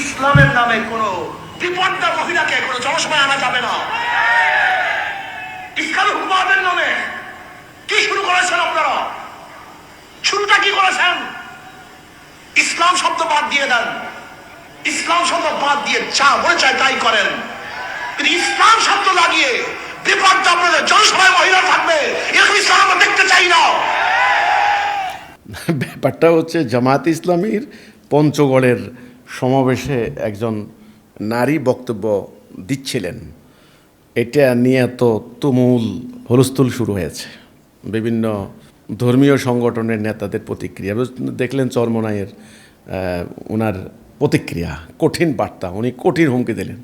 ইসলামের নামে কোনো বিপদটা মহিলাকে, কোনো জনসভায় আনা যাবে না। ইসলামের হুকুমাদের নামে কি শুরু করেছেন আপনারা? শুরুটা কি করেছেন? ইসলাম শব্দ বাদ দিয়ে দেন। ইসলাম শব্দ বাদ দিয়ে যা মনে চায় তাই করেন। ইসলাম শব্দ লাগিয়ে বিপদটা আপনাদের জনসভায় মহিলা থাকবে, এরকম ইসলাম আমরা দেখতে চাই না। ব্যাপারটা হচ্ছে জামাত ইসলামীর পঞ্চগড়ের সমাবেশে একজন নারী বক্তব্য দিচ্ছিলেন। এটা নিয়ে তো তুমুল হলস্থুল শুরু হয়েছে। বিভিন্ন ধর্মীয় সংগঠনের নেতাদের প্রতিক্রিয়া। দেখলেন চরমনাইয়ের আহ, ওনার প্রতিক্রিয়া। কঠিন বার্তা। উনি কঠিন হুমকি দিলেন।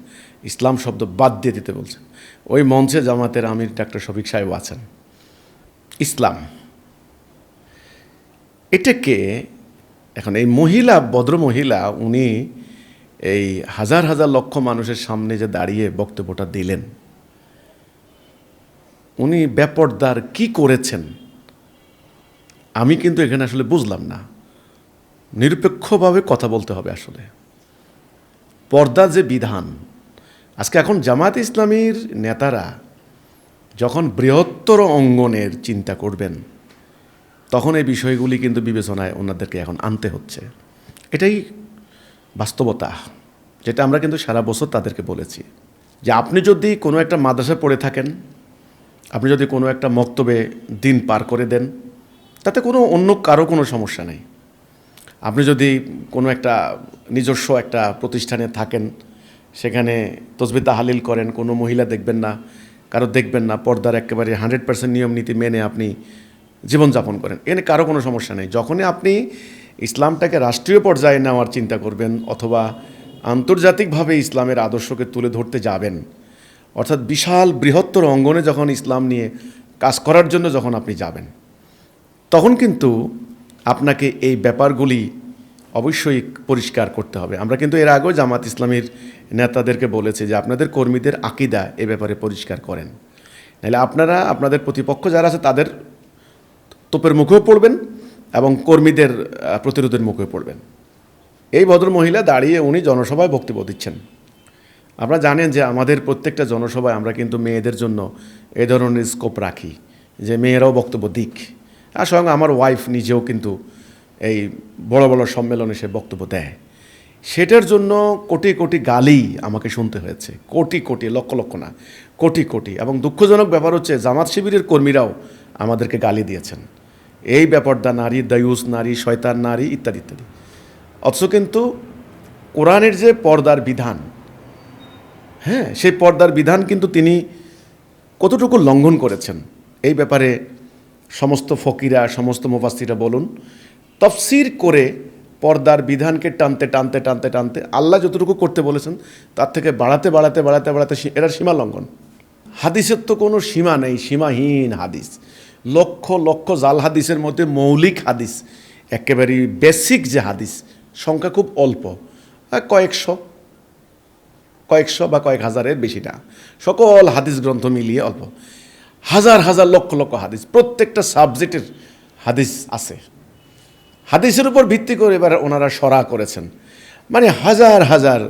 ইসলাম শব্দ বাদ দিয়ে দিতে বলছেন। ওই মঞ্চে জামাতের আমির ডাক্তার শফিক সাহেব আছেন। ইসলাম। এটাকে এখন এই মহিলা, ভদ্র মহিলা, উনি এই হাজার হাজার লক্ষ মানুষের সামনে যে দাঁড়িয়ে বক্তব্যটা দিলেন, উনি ব্যাপরদার কি করেছেন, আমি কিন্তু এখানে আসলে বুঝলাম না। নিরপেক্ষভাবে কথা বলতে হবে আসলে। পর্দা যে বিধান, আজকে এখন জামাত ইসলামীর নেতারা যখন বৃহত্তর অঙ্গনের চিন্তা করবেন তখন এই বিষয়গুলি কিন্তু বিবেচনায় ওনাদেরকে এখন আনতে হচ্ছে। এটাই বাস্তবতা, যেটা আমরা কিন্তু সারা বছর তাদেরকে বলেছি যে আপনি যদি কোনো একটা মাদ্রাসায় পড়ে থাকেন, আপনি যদি কোনো একটা মক্তবে দিন পার করে দেন, তাতে কোনো অন্য কারও কোনো সমস্যা নেই। আপনি যদি কোনো একটা নিজস্ব একটা প্রতিষ্ঠানে থাকেন, সেখানে তসবি তাহালিল করেন, কোনো মহিলা দেখবেন না, কারও দেখবেন না, পর্দার একেবারে হান্ড্রেড পার্সেন্ট নিয়ম নীতি মেনে আপনি জীবনযাপন করেন। এনে কারও কোনো সমস্যা নেই। যখনই আপনি ইসলামটাকে রাষ্ট্রীয় পর্যায়ে নেওয়ার চিন্তা করবেন অথবা আন্তর্জাতিকভাবে ইসলামের আদর্শকে তুলে ধরতে যাবেন, অর্থাৎ বিশাল বৃহত্তর অঙ্গনে যখন ইসলাম নিয়ে কাজ করার জন্য যখন আপনি যাবেন, তখন কিন্তু আপনাকে এই ব্যাপারগুলি অবশ্যই পরিষ্কার করতে হবে। আমরা কিন্তু এর আগেও জামাত ইসলামের নেতাদেরকে বলেছি যে আপনাদের কর্মীদের আকিদা এ ব্যাপারে পরিষ্কার করেন। নাহলে আপনারা, আপনাদের প্রতিপক্ষ যারা আছে তাদের তোপের মুখেও পড়বেন এবং কর্মীদের প্রতিরোধের মুখেও পড়বেন। এই ভদ্র মহিলা দাঁড়িয়ে উনি জনসভায় বক্তব্য দিচ্ছেন। আপনারা জানেন যে আমাদের প্রত্যেকটা জনসভায় আমরা কিন্তু মেয়েদের জন্য এ ধরনের স্কোপ রাখি, যে মেয়েরাও বক্তব্য দিক। আর স্বয়ং আমার ওয়াইফ নিজেও কিন্তু এই বড় বড় সম্মেলনে সে বক্তব্য দেয়। সেটার জন্য কোটি কোটি গালি আমাকে শুনতে হয়েছে। কোটি কোটি, লক্ষ লক্ষ না, কোটি কোটি। এবং দুঃখজনক ব্যাপার হচ্ছে জামাত শিবিরের কর্মীরাও আমাদেরকে গালি দিয়েছেন। এই ব্যাপারটা নারী, দায়ুস নারী, শয়তান নারী ইত্যাদি ইত্যাদি। অথচ কিন্তু কোরআনের যে পর্দার বিধান হ্যাঁ সেই পর্দার বিধান কিন্তু তিনি কতটুকু লঙ্ঘন করেছেন, এই ব্যাপারে সমস্ত ফকিরা, সমস্ত মুফাসিরা বলুন, তফসির করে পর্দার বিধানকে টানতে টানতে টানতে টানতে আল্লাহ যতটুকু করতে বলেছেন, তার থেকে বাড়াতে বাড়াতে বাড়াতে বাড়াতে এরা সীমা লঙ্ঘন। হাদিসের তো কোনো সীমা নেই, সীমাহীন হাদিস। লক্ষ লক্ষ জাল হাদিসের মধ্যে মৌলিক হাদিস, একেবারে বেসিক যে হাদিস, সংখ্যা খুব অল্প। কয়েকশো। কয়েকশো বা কয়েক হাজারের বেশি না সকল হাদিস গ্রন্থ মিলিয়ে অল্প। হাজার হাজার লক্ষ লক্ষ হাদিস, প্রত্যেকটা সাবজেক্টের হাদিস আছে। হাদিসের উপর ভিত্তি করে এবার ওনারা সরা করেছেন। মানে হাজার হাজার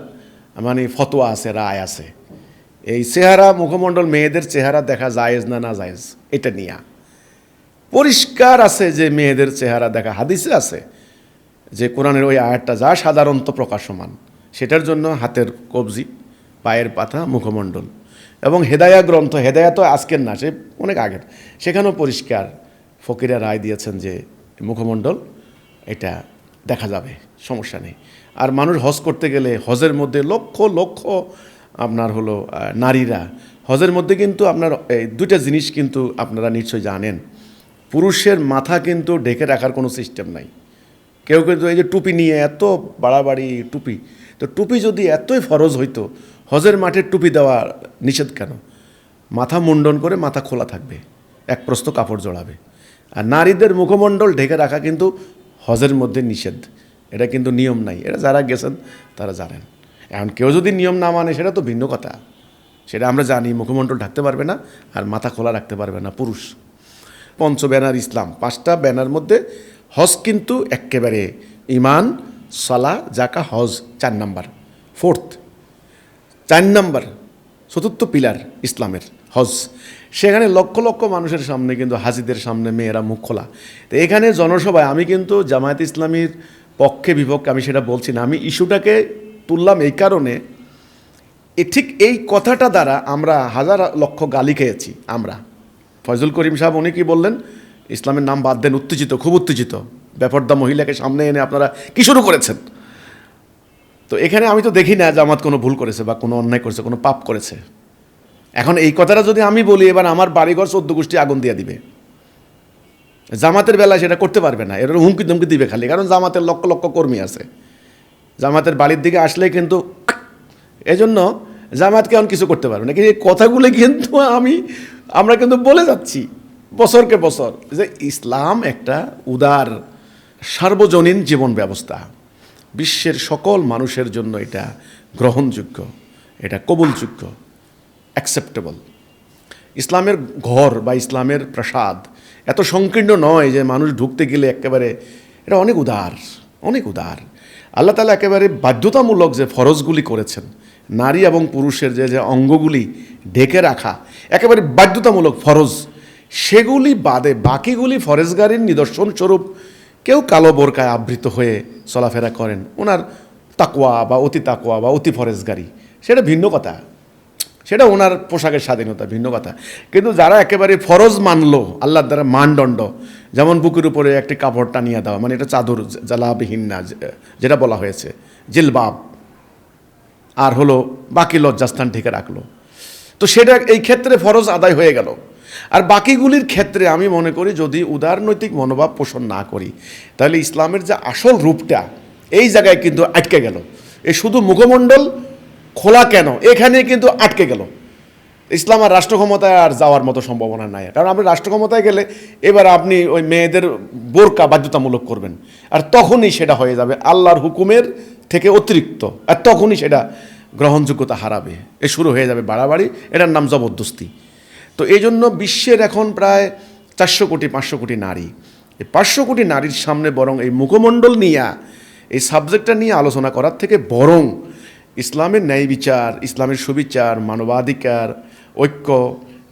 মানে ফতোয়া আছে, রায় আছে। এই চেহারা মুখমণ্ডল মেয়েদের চেহারা দেখা জায়েজ না না জায়েজ, এটা নিয়া। পরিষ্কার আছে যে মেয়েদের চেহারা দেখা, হাদিসে আছে যে কোরআনের ওই আয়াতটা যা সাধারণত প্রকাশমান, সেটার জন্য হাতের কবজি, পায়ের পাতা, মুখমণ্ডল এবং হেদায়া গ্রন্থ, হেদায়া তো আজকের না, সে অনেক আগের, সেখানেও পরিষ্কার ফকিরা রায় দিয়েছেন যে মুখমণ্ডল, এটা দেখা যাবে, সমস্যা নেই। আর মানুষ হজ করতে গেলে হজের মধ্যে লক্ষ লক্ষ আপনার হলো নারীরা, হজের মধ্যে কিন্তু আপনার এই দুইটা জিনিস কিন্তু আপনারা নিশ্চয়ই জানেন। পুরুষের মাথা কিন্তু ঢেকে রাখার কোনো সিস্টেম নাই। কেউ কিন্তু এই যে টুপি নিয়ে এত বাড়াবাড়ি টুপি, তো টুপি যদি এতই ফরজ হইতো, হজের মাঠে টুপি দেওয়া নিষেধ কেন? মাথা মুন্ডন করে মাথা খোলা থাকবে, এক প্রস্ত কাপড় জড়াবে। আর নারীদের মুখমণ্ডল ঢেকে রাখা কিন্তু হজের মধ্যে নিষেধ। এটা কিন্তু নিয়ম নাই। এটা যারা গেছেন, তারা জানেন। এখন কেউ যদি নিয়ম না মানে সেটা তো ভিন্ন কথা। সেটা আমরা জানি, মুখমণ্ডল ঢাকতে পারবে না আর মাথা খোলা রাখতে পারবে না পুরুষ। পঞ্চ ব্যানার ইসলাম, পাঁচটা ব্যানার মধ্যে হজ কিন্তু একেবারে ইমান সালা জাকা হজ, চার নাম্বার। ফোর্থ, চার নাম্বার, চতুর্থ পিলার ইসলামের হজ। সেখানে লক্ষ লক্ষ মানুষের সামনে কিন্তু হাজিদের সামনে মেয়েরা মুখ খোলা। তো এখানে জনসভায় আমি কিন্তু জামায়াত ইসলামীর পক্ষে বিপক্ষে আমি সেটা বলছি না, আমি ইস্যুটাকে তুললাম এই কারণে ঠিক এই কথাটা দ্বারা আমরা হাজার লক্ষ গালি খেয়েছি, আমরা। ফয়জুল করিম সাহেব, উনি কি বললেন? ইসলামের নাম বাদ দেন, উত্তেজিত, খুব উত্তেজিত। ব্যাপারদা মহিলাকে সামনে এনে আপনারা কি শুরু করেছেন? তো এখানে আমি তো দেখি না জামাত কোনো ভুল করেছে বা কোনো অন্যায় করেছে, কোনো পাপ করেছে। এখন এই কথাটা যদি আমি বলি, এবার আমার বাড়িঘর চোদ্দ গোষ্ঠী আগুন দিয়ে দিবে। জামাতের বেলায় সেটা করতে পারবে না, এর হুমকি ধুমকি দিবে খালি, কারণ জামাতের লক্ষ লক্ষ কর্মী আছে। জামাতের বাড়ির দিকে আসলে কিন্তু এজন্য জামাতকে এখন কিছু করতে পারবে না। কিন্তু এই কথাগুলো কিন্তু আমি আমরা কিন্তু বলে যাচ্ছি, বছরকে বছর, যে ইসলাম একটা উদার, সার্বজনীন জীবন ব্যবস্থা। বিশ্বের সকল মানুষের জন্য এটা গ্রহণযোগ্য, এটা কবুলযোগ্য অ্যাকসেপ্টেবল ইসলামের ঘর বা ইসলামের প্রাসাদ এত সংকীর্ণ নয় যে মানুষ ঢুকতে গেলে একেবারে এটা অনেক উদার অনেক উদার। আল্লাহ তালা একেবারে বাধ্যতামূলক যে ফরজগুলি করেছেন নারী এবং পুরুষের যে যে অঙ্গগুলি ঢেকে রাখা, একেবারে বাধ্যতামূলক ফরজ, সেগুলি বাদে বাকিগুলি ফরেজগারির নিদর্শন স্বরূপ কেউ কালো বোরকায় আবৃত হয়ে চলাফেরা করেন। ওনার তাকোয়া বা অতি তাকোয়া বা অতি ফরেজগারি, সেটা ভিন্ন কথা। সেটা ওনার পোশাকের স্বাধীনতা, ভিন্ন কথা। কিন্তু যারা একেবারে ফরজ মানলো, আল্লাহর দ্বারা মানদণ্ড, যেমন বুকের উপরে একটি কাপড় টানিয়ে দেওয়া মানে এটা চাদর জ্বালাবিহীন না, যেটা বলা হয়েছে, জিলবাব আর হলো বাকি লজ্জাস্থান ঢেকে রাখল। তো সেটা এই ক্ষেত্রে ফরজ আদায় হয়ে গেল। আর বাকিগুলির ক্ষেত্রে আমি মনে করি যদি উদারনৈতিক মনোভাব পোষণ না করি, তাহলে ইসলামের যে আসল রূপটা এই জায়গায় কিন্তু আটকে গেল। এই শুধু মুখমণ্ডল খোলা কেন? এখানে কিন্তু আটকে গেল। ইসলাম আর রাষ্ট্র ক্ষমতায় আর যাওয়ার মতো সম্ভাবনা নাই। কারণ আপনি রাষ্ট্র ক্ষমতায় গেলে এবার আপনি ওই মেয়েদের বোরকা বাধ্যতামূলক করবেন। আর তখনই সেটা হয়ে যাবে। আল্লাহর হুকুমের থেকে অতিরিক্ত। আর তখনই সেটা গ্রহণযোগ্যতা হারাবে। এ শুরু হয়ে যাবে বাড়াবাড়ি। এটার নাম জবরদস্তি। তো এই জন্য বিশ্বের এখন প্রায় চারশো কোটি, পাঁচশো কোটি নারী। এই পাঁচশো কোটি নারীর সামনে বরং এই মুখমণ্ডল নিয়ে, এই সাবজেক্টটা নিয়ে আলোচনা করার থেকে বরং ইসলামের ন্যায় বিচার, ইসলামের সুবিচার, মানবাধিকার, ঐক্য,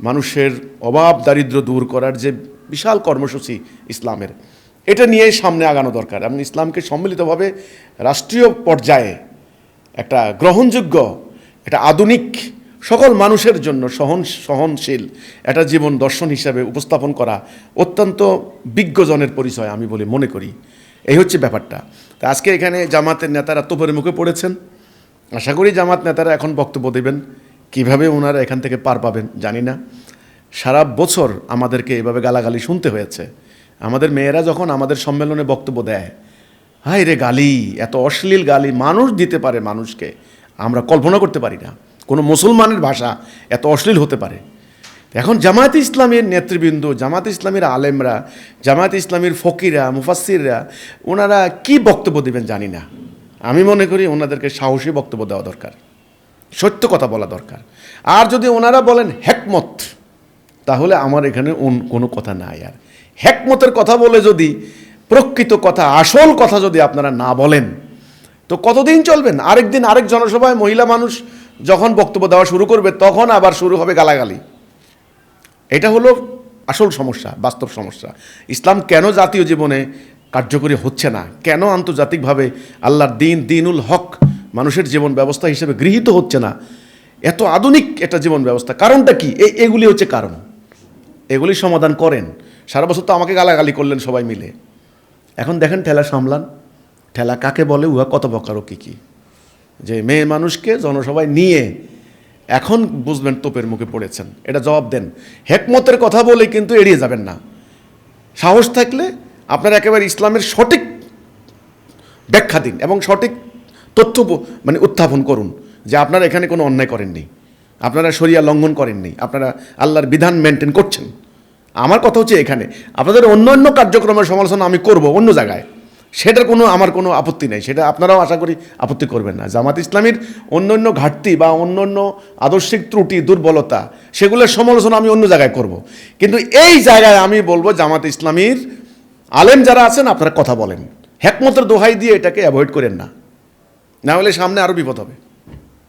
মানুষের অভাব, দারিদ্র্য দূর করার যে বিশাল কর্মসূচি ইসলামের এটা নিয়েই সামনে আগানো দরকার। এবং ইসলামকে সম্মিলিতভাবে রাষ্ট্রীয় পর্যায়ে একটা গ্রহণযোগ্য, একটা আধুনিক সকল মানুষের জন্য সহন, সহনশীল একটা জীবন দর্শন হিসাবে উপস্থাপন করা অত্যন্ত বিজ্ঞজনের পরিচয় আমি বলে মনে করি। এই হচ্ছে ব্যাপারটা। তা আজকে এখানে জামাতের নেতারা তোপের মুখে পড়েছেন। আশা করি জামাত নেতারা এখন বক্তব্য দেবেন। কীভাবে ওনারা এখান থেকে পার পাবেন জানি না। সারা বছর আমাদেরকে এভাবে গালাগালি শুনতে হয়েছে। আমাদের মেয়েরা যখন আমাদের সম্মেলনে বক্তব্য দেয় হাই রে গালি, এত অশ্লীল গালি, মানুষ দিতে পারে মানুষকে। আমরা কল্পনা করতে পারি না। কোনো মুসলমানের ভাষা এত অশ্লীল হতে পারে। এখন জামায়াত ইসলামের নেতৃবৃন্দ জামাত ইসলামের আলেমরা, জামায়াত ইসলামের ফকিরা মুফাসিররা ওনারা কি বক্তব্য দেবেন জানি না। আমি মনে করি ওনাদেরকে সাহসী বক্তব্য দেওয়া দরকার। সত্য কথা বলা দরকার। আর যদি ওনারা বলেন হেকমত, তাহলে আমার এখানে কোনো কথা নাই আর। হেকমতের কথা বলে যদি, প্রকৃত কথা, আসল কথা যদি আপনারা না বলেন, তো কতদিন চলবেন? আরেকদিন আরেক জনসভায় মহিলা মানুষ যখন বক্তব্য দেওয়া শুরু করবে, তখন আবার শুরু হবে গালাগালি। এটা হলো আসল সমস্যা, বাস্তব সমস্যা। ইসলাম কেন জাতীয় জীবনে কার্যকরী হচ্ছে না? কেন আন্তর্জাতিকভাবে আল্লাহর দিন, দিনুল হক, মানুষের জীবন ব্যবস্থা হিসেবে গৃহীত হচ্ছে না? এত আধুনিক একটা জীবন ব্যবস্থা, কারণটা কি? এগুলি হচ্ছে কারণ। এগুলি সমাধান করেন। সারা বছর তো আমাকে গালাগালি করলেন সবাই মিলে। এখন দেখেন ঠেলা সামলান। ঠেলা কাকে বলে? উহা কত প্রকার ও কী কী? যে মেয়ে মানুষকে জনসভায় নিয়ে এখন বুঝবেন তোপের মুখে পড়েছেন। এটা জবাব দেন। হেকমতের কথা বলে কিন্তু এড়িয়ে যাবেন না। সাহস থাকলে আপনারা একেবারে ইসলামের সঠিক ব্যাখ্যা দিন এবং সঠিক তথ্য মানে উত্থাপন করুন যে আপনারা এখানে কোনো অন্যায় করেননি। আপনারা শরিয়া লঙ্ঘন করেননি। আপনারা আল্লাহর বিধান মেনটেন করছেন। আমার কথা হচ্ছে এখানে। আপনাদের অন্য অন্য কার্যক্রমের সমালোচনা আমি করব অন্য জায়গায়। সেটার কোনো, আমার কোনো আপত্তি নেই। সেটা আপনারাও আশা করি আপত্তি করবেন না। জামাত ইসলামীর অন্য অন্য ঘাটতি বা অন্য অন্য আদর্শিক ত্রুটি, দুর্বলতা, সেগুলোর সমালোচনা আমি অন্য জায়গায় করব। কিন্তু এই জায়গায় আমি বলব, জামাত ইসলামীর আলেম যারা আছেন, আপনারা কথা বলেন। হেকমতের দোহাই দিয়ে এটাকে অ্যাভয়েড করেন না। না হলে সামনে আরও বিপদ হবে।